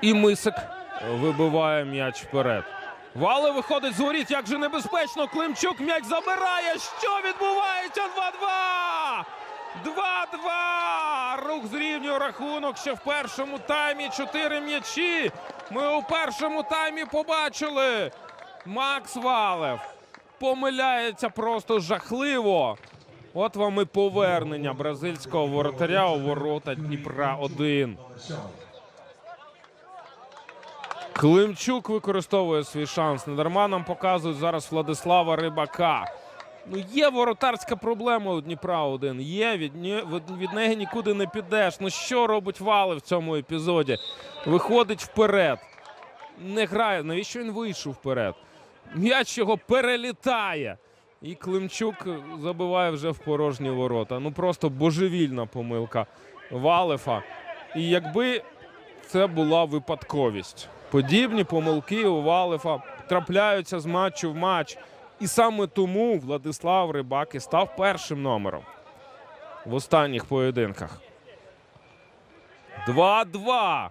І Мисик вибиває м'яч вперед. Вали виходить з воріт, як же небезпечно. Климчук м'яч забирає. Що відбувається? 2-2! 2-2! Рух зрівнює рахунок ще в першому таймі. Чотири м'ячі. Ми у першому таймі побачили. Макс Валев помиляється просто жахливо. От вам і повернення бразильського воротаря у ворота Дніпра 1. Климчук використовує свій шанс. Недарма нам показують зараз Владислава Рибака. Ну, є воротарська проблема у Дніпра 1. Є, від, від неї нікуди не підеш. Ну що робить Вали в цьому епізоді? Виходить вперед. Не грає. Навіщо він вийшов вперед? М'яч його перелітає. І Климчук забиває вже в порожні ворота. Ну просто божевільна помилка Валефа. І якби це була випадковість. Подібні помилки у Валефа трапляються з матчу в матч. І саме тому Владислав Рибак і став першим номером в останніх поєдинках. 2-2.